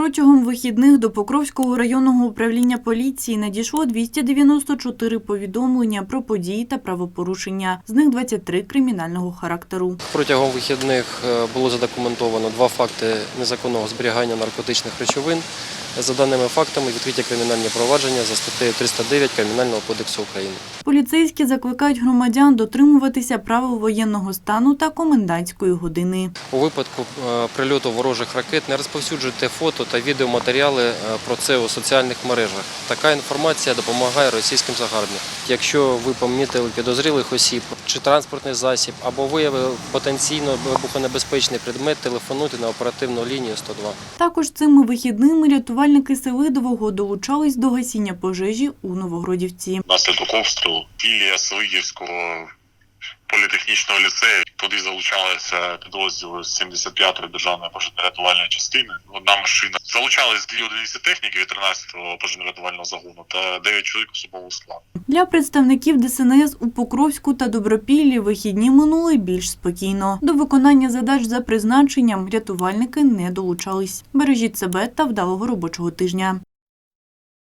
Протягом вихідних до Покровського районного управління поліції надійшло 294 повідомлення про події та правопорушення, з них 23 кримінального характеру. Протягом вихідних е, було задокументовано два факти незаконного зберігання наркотичних речовин. За даними фактами, відкриті кримінальні провадження за статтею 309 Кримінального кодексу України. Поліцейські закликають громадян дотримуватися правил воєнного стану та комендантської години. У випадку е, прильоту ворожих ракет не розповсюджуйте фото та відеоматеріали е, про це у соціальних мережах. Така інформація допомагає російським загарбникам. Якщо ви помітили підозрілих осіб чи транспортний засіб або виявили потенційно вибухонебезпечний предмет, телефонуйте на оперативну лінію 102. Також цими вихідними рятувальники Селидового долучались до гасіння пожежі у Новогродівці. Наслідок обстрілу філія Селидівського політехнічного ліцею. Туди залучалися підрозділи з 75-ї державної пожежно-рятувальної частини. Одна машина залучались дві одиниці техніки від 13-го пожежно-рятувального загону та 9 чоловік особового складу. Для представників ДСНС у Покровську та Добропіллі вихідні минули більш спокійно. До виконання задач за призначенням рятувальники не долучались. Бережіть себе та вдалого робочого тижня.